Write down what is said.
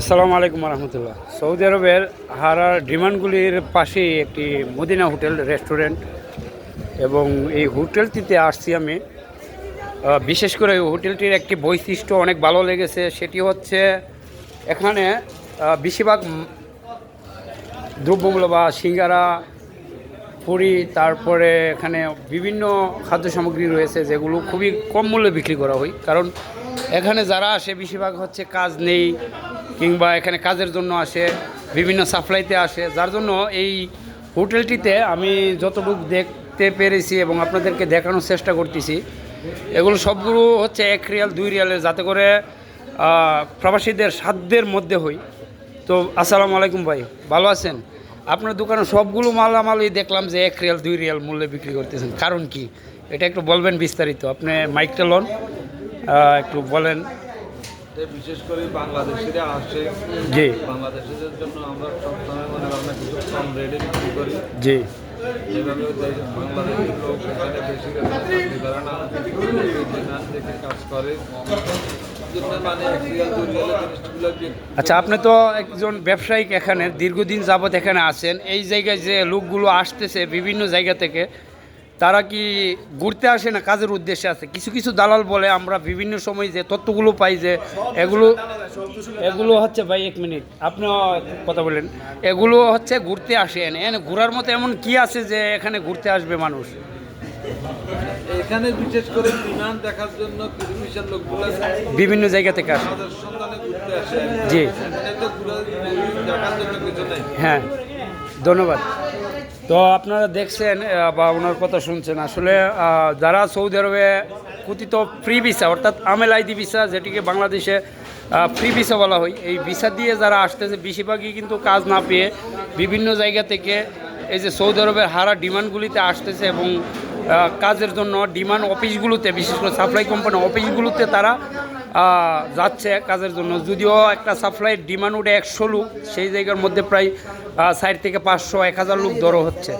আসসালামু আলাইকুম রহমতুল্লাহ সৌদি আরবের হারার ডিমান্ডগুলির পাশেই একটি মদিনা হোটেল, রেস্টুরেন্ট এবং এই হোটেলটিতে আসছি আমি। বিশেষ করে হোটেলটির একটি বৈশিষ্ট্য অনেক ভালো লেগেছে, সেটি হচ্ছে এখানে বেশিরভাগ দ্রব্যমূল্য বা সিঙ্গারা, পুরি, তারপরে এখানে বিভিন্ন খাদ্য সামগ্রী রয়েছে, যেগুলো খুবই কম মূল্যে বিক্রি করা হয়। কারণ এখানে যারা আসে, বেশিরভাগ হচ্ছে কাজ নেই কিংবা এখানে কাজের জন্য আসে, বিভিন্ন সাপ্লাইতে আসে, যার জন্য এই হোটেলটিতে আমি যতটুকু দেখতে পেরেছি এবং আপনাদেরকে দেখানোর চেষ্টা করতেছি, এগুলো সবগুলো হচ্ছে এক রিয়াল, দুই রিয়ালের, যাতে করে প্রবাসীদের সাধ্যের মধ্যে হই। তো আসসালামু আলাইকুম ভাই, ভালো আছেন? আপনার দোকানে সবগুলো মালামালই দেখলাম যে এক রিয়াল, দুই রিয়াল মূল্যে বিক্রি করতেছেন। কারণ কি? এটা একটু বলবেন বিস্তারিত। আপনি মাইকটা লন একটু বলেন। বিশেষ করে বাংলাদেশিরা আসে। জি। বাংলাদেশিদের জন্য আমরা সবসময় মনে করেন কিছু কম রেটে বিক্রি করি। জি। যেভাবে যে লোক এখানে বেশি চাকরি করে না দেখে কাজ করে। মানে আচ্ছা আপনি তো একজন ব্যবসায়িক এখানে দীর্ঘদিন যাবৎ এখানে আছেন। এই জায়গায় যে লোকগুলো আসতেছে বিভিন্ন জায়গা থেকে তারা কি ঘুরতে আসে না? কাজের উদ্দেশ্যে আছে। কিছু কিছু দালাল বলে আমরা বিভিন্ন সময় যে তথ্যগুলো পাই যে এগুলো এগুলো হচ্ছে ভাই এক মিনিট। আপনিও কথা বলেন। এগুলো হচ্ছে ঘুরতে আসে এনে। ঘোরার মতো এমন কি আছে যে এখানে ঘুরতে আসবে মানুষ? এখানে বিশেষ করে ডিমান্ড দেখার জন্য লোকগুলো বিভিন্ন জায়গা থেকে আসে। আমাদের সন্ধানে ঘুরতে আসে। জি। হ্যাঁ। ধন্যবাদ। তো আপনারা দেখছেন বা ওনার কথা শুনছেন, আসলে যারা সৌদি আরবে কথিত ফ্রি ভিসা অর্থাৎ আমেল আইডি ভিসা যেটিকে বাংলাদেশে ফ্রি ভিসা বলা হয়, এই ভিসা দিয়ে যারা আসতেছে, বেশিরভাগই কিন্তু কাজ না পেয়ে বিভিন্ন জায়গা থেকে এই যে সৌদি আরবের হারা ডিমান্ডগুলিতে আসতেছে এবং কাজের জন্য ডিমান্ড অফিসগুলোতে, বিশেষ করে সাপ্লাই কোম্পানি অফিসগুলোতে তারা যাচ্ছে কাজের জন্য। যদিও একটা সাপ্লাইয়ের ডিমান্ড উঠে একশো লোক সেই জায়গার মধ্যে প্রায় ষাট থেকে পাঁচশো, এক হাজার লোক ধরো হচ্ছে।